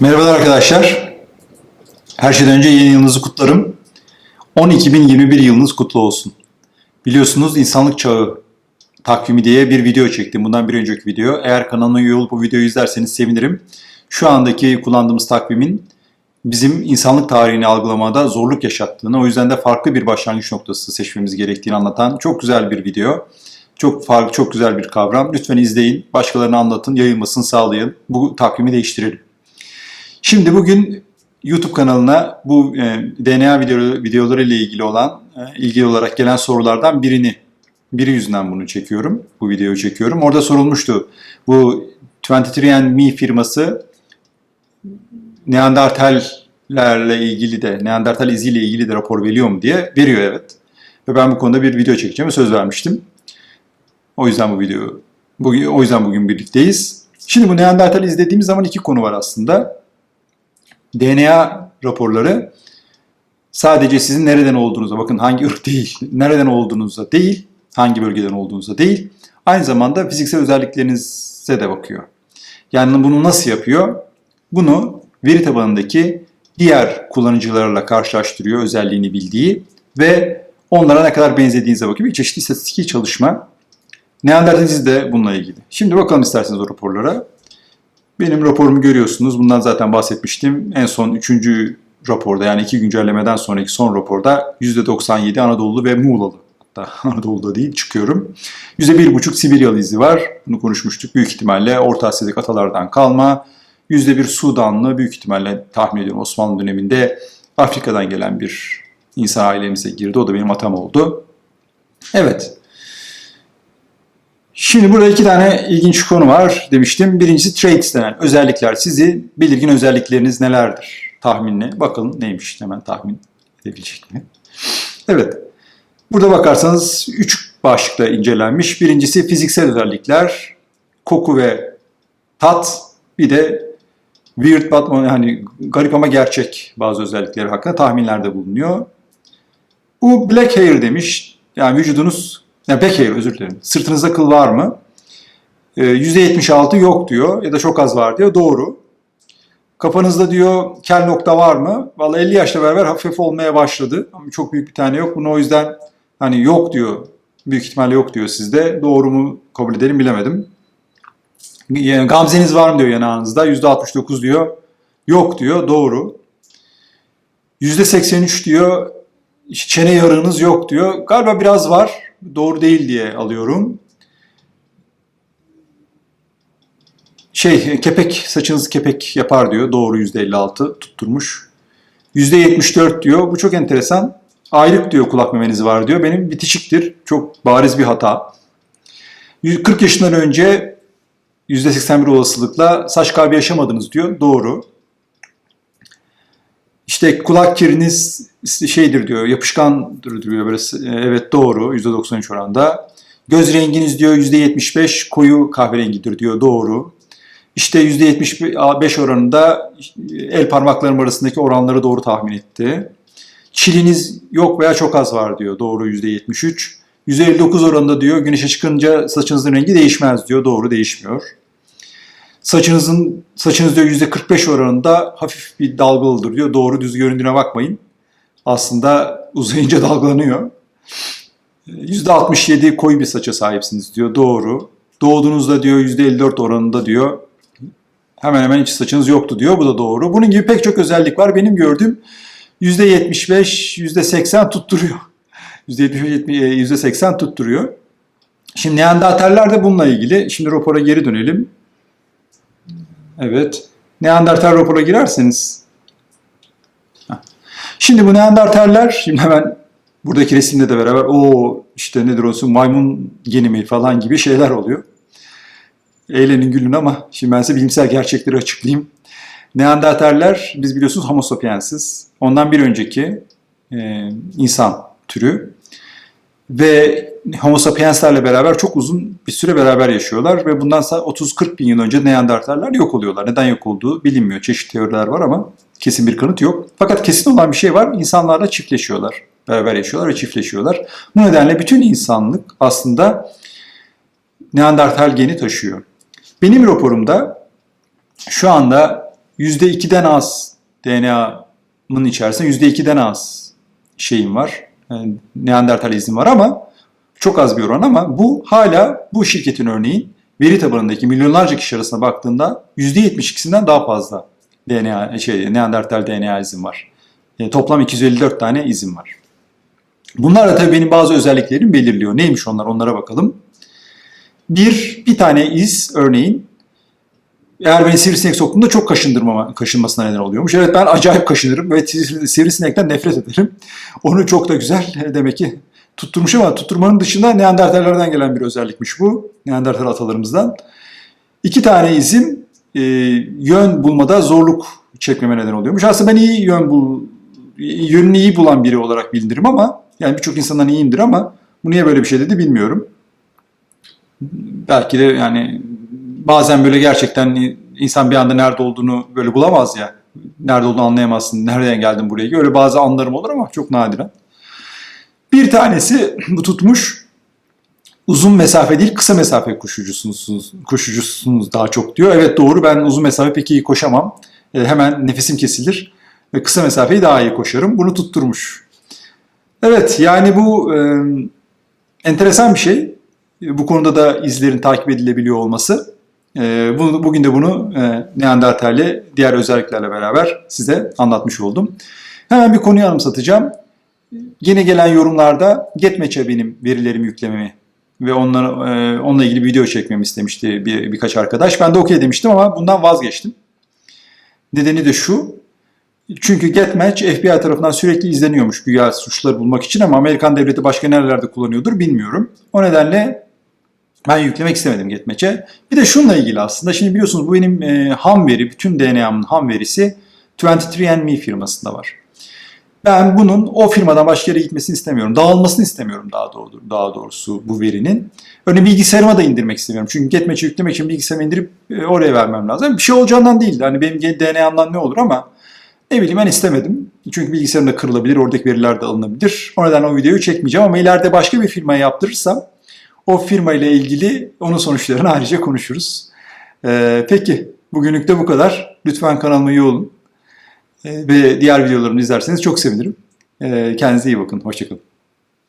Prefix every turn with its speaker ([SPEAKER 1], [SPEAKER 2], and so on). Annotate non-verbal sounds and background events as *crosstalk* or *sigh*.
[SPEAKER 1] Merhabalar arkadaşlar. Her şeyden önce yeni yılınızı kutlarım. 10.2021 yılınız kutlu olsun. Biliyorsunuz insanlık çağı takvimi diye bir video çektim. Bundan bir önceki video. Eğer kanalıma üye olup bu videoyu izlerseniz sevinirim. Şu andaki kullandığımız takvimin bizim insanlık tarihini algılamada zorluk yaşattığını, o yüzden de farklı bir başlangıç noktası seçmemiz gerektiğini anlatan çok güzel bir video. Çok farklı, çok güzel bir kavram. Lütfen izleyin, başkalarına anlatın, yayılmasını sağlayın. Bu takvimi değiştirelim. Şimdi bugün YouTube kanalına bu e, DNA video, videoları ile ilgili olan, e, ilgili olarak gelen sorulardan birini, biri yüzünden bunu çekiyorum. Bu videoyu çekiyorum. Orada sorulmuştu. Bu 23andMe firması Neandertallerle ilgili de, Neandertal iziyle ilgili de rapor veriyor mu diye veriyor evet. Ve ben bu konuda bir video çekeceğime söz vermiştim. O yüzden bu video, bugün, o yüzden bugün birlikteyiz. Şimdi bu Neandertal izlediğimiz zaman iki konu var aslında. DNA raporları sadece sizin nereden olduğunuza, bakın hangi ırk değil, nereden olduğunuza değil, hangi bölgeden olduğunuza değil, aynı zamanda fiziksel özelliklerinize de bakıyor. Yani bunu nasıl yapıyor? Bunu veri tabanındaki diğer kullanıcılarla karşılaştırıyor özelliğini bildiği ve onlara ne kadar benzediğinize bakıyor. Bir çeşitli istatistiki çalışma. Neandertaliz de bununla ilgili. Şimdi bakalım isterseniz o raporlara. Benim raporumu görüyorsunuz. Bundan zaten bahsetmiştim. En son 3. raporda yani iki güncellemeden sonraki son raporda %97 Anadolu ve Muğlalı. Hatta *laughs* Anadolu'da değil çıkıyorum. %1,5 Sibiryalı izi var. Bunu konuşmuştuk. Büyük ihtimalle Orta Asya'daki atalardan kalma. %1 Sudanlı büyük ihtimalle tahmin ediyorum Osmanlı döneminde Afrika'dan gelen bir insan ailemize girdi. O da benim atam oldu. Evet. Şimdi burada iki tane ilginç konu var demiştim. Birincisi traits denen özellikler. Sizi belirgin özellikleriniz nelerdir? Tahminle. Bakalım neymiş hemen tahmin edebilecek mi? Evet. Burada bakarsanız üç başlıkla incelenmiş. Birincisi fiziksel özellikler, koku ve tat, bir de weird but hani garip ama gerçek bazı özellikleri hakkında tahminlerde bulunuyor. Bu black hair demiş. Yani vücudunuz yani back hair özür dilerim. Sırtınızda kıl var mı? Ee, %76 yok diyor ya da çok az var diyor. Doğru. Kafanızda diyor kel nokta var mı? Vallahi 50 yaşla beraber hafif olmaya başladı. Ama çok büyük bir tane yok. Bunu o yüzden hani yok diyor. Büyük ihtimalle yok diyor sizde. Doğru mu kabul edelim bilemedim. Gamzeniz var mı diyor yanağınızda. %69 diyor. Yok diyor. Doğru. %83 diyor. Çene yarığınız yok diyor. Galiba biraz var. Doğru değil diye alıyorum. Şey kepek saçınız kepek yapar diyor. Doğru %56 tutturmuş. %74 diyor. Bu çok enteresan. Aylık diyor kulak memeniz var diyor. Benim bitişiktir. Çok bariz bir hata. 40 yaşından önce %81 olasılıkla saç kaybı yaşamadınız diyor. Doğru. İşte kulak kiriniz şeydir diyor, yapışkandır diyor böyle. Evet doğru %93 oranda. Göz renginiz diyor %75 koyu kahverengidir diyor. Doğru. İşte %75 oranında el parmaklarım arasındaki oranları doğru tahmin etti. Çiliniz yok veya çok az var diyor. Doğru %73. %59 oranında diyor güneşe çıkınca saçınızın rengi değişmez diyor. Doğru değişmiyor. Saçınızın saçınız diyor %45 oranında hafif bir dalgalıdır diyor. Doğru düz göründüğüne bakmayın. Aslında uzayınca *laughs* dalgalanıyor. %67 koyu bir saça sahipsiniz diyor. Doğru. Doğduğunuzda diyor %54 oranında diyor. Hemen hemen hiç saçınız yoktu diyor. Bu da doğru. Bunun gibi pek çok özellik var. Benim gördüğüm %75, %80 tutturuyor. *laughs* %75, %80 tutturuyor. Şimdi Neandertaller de bununla ilgili. Şimdi rapora geri dönelim. Evet. Neandertal rapora girerseniz. Şimdi bu Neandertaller, şimdi hemen buradaki resimle de beraber o işte nedir olsun maymun geni mi falan gibi şeyler oluyor. Eğlenin gülün ama şimdi ben size bilimsel gerçekleri açıklayayım. Neandertaller biz biliyorsunuz homo sapiensiz. Ondan bir önceki e, insan türü. Ve Homo sapienslerle beraber çok uzun bir süre beraber yaşıyorlar ve bundan 30-40 bin yıl önce Neandertaller yok oluyorlar. Neden yok olduğu bilinmiyor. Çeşitli teoriler var ama kesin bir kanıt yok. Fakat kesin olan bir şey var. İnsanlarla çiftleşiyorlar. Beraber yaşıyorlar ve çiftleşiyorlar. Bu nedenle bütün insanlık aslında Neandertal geni taşıyor. Benim raporumda şu anda %2'den az DNA'nın içerisinde %2'den az şeyim var. Yani Neandertal izim var ama çok az bir oran ama bu hala bu şirketin örneğin veri tabanındaki milyonlarca kişi arasında baktığında %72'sinden daha fazla DNA şey Neandertal DNA izim var. Yani toplam 254 tane izim var. Bunlar da tabii benim bazı özelliklerimi belirliyor. Neymiş onlar? Onlara bakalım. Bir, bir tane iz örneğin eğer beni sivrisinek soktuğunda çok kaşındırmama, kaşınmasına neden oluyormuş. Evet ben acayip kaşınırım ve sivrisinekten nefret ederim. Onu çok da güzel demek ki tutturmuş ama tutturmanın dışında Neandertallerden gelen bir özellikmiş bu. Neandertal atalarımızdan. İki tane izim e, yön bulmada zorluk çekmeme neden oluyormuş. Aslında ben iyi yön bul, yönünü iyi bulan biri olarak bildirim ama yani birçok insandan iyiyimdir ama bu niye böyle bir şey dedi bilmiyorum. Belki de yani bazen böyle gerçekten insan bir anda nerede olduğunu böyle bulamaz ya. Nerede olduğunu anlayamazsın. Nereden geldin buraya? Öyle bazı anlarım olur ama çok nadiren. Bir tanesi bu tutmuş uzun mesafe değil kısa mesafe koşucusunuz, koşucusunuz daha çok diyor. Evet doğru ben uzun mesafe pek iyi koşamam. E, hemen nefesim kesilir ve kısa mesafeyi daha iyi koşarım. Bunu tutturmuş. Evet yani bu e, enteresan bir şey. E, bu konuda da izlerin takip edilebiliyor olması. E, bunu, bugün de bunu e, Neandertal'le diğer özelliklerle beraber size anlatmış oldum. Hemen bir konuyu anımsatacağım. Yine gelen yorumlarda GetMatch'e benim verilerimi yüklememi ve onlara, e, onunla ilgili bir video çekmemi istemişti bir, birkaç arkadaş. Ben de okey demiştim ama bundan vazgeçtim. Nedeni de şu. Çünkü GetMatch FBI tarafından sürekli izleniyormuş güya suçları bulmak için ama Amerikan devleti başka nerelerde kullanıyordur bilmiyorum. O nedenle ben yüklemek istemedim GetMatch'e. Bir de şunla ilgili aslında. Şimdi biliyorsunuz bu benim e, ham veri, bütün DNA'mın ham verisi 23andMe firmasında var. Ben bunun o firmadan başka yere gitmesini istemiyorum. Dağılmasını istemiyorum daha doğru daha doğrusu bu verinin. Örneğin bilgisayarıma da indirmek istemiyorum. Çünkü GetMatch'i yüklemek için bilgisayarıma indirip e, oraya vermem lazım. Bir şey olacağından değil. Hani benim DNA'mdan ne olur ama ne bileyim ben istemedim. Çünkü bilgisayarım da kırılabilir, oradaki veriler de alınabilir. O nedenle o videoyu çekmeyeceğim ama ileride başka bir firmaya yaptırırsam o firma ile ilgili onun sonuçlarını ayrıca konuşuruz. Ee, peki bugünlük de bu kadar. Lütfen kanalıma üye olun. Ee, ve diğer videolarımı izlerseniz çok sevinirim. Ee, kendinize iyi bakın. Hoşçakalın.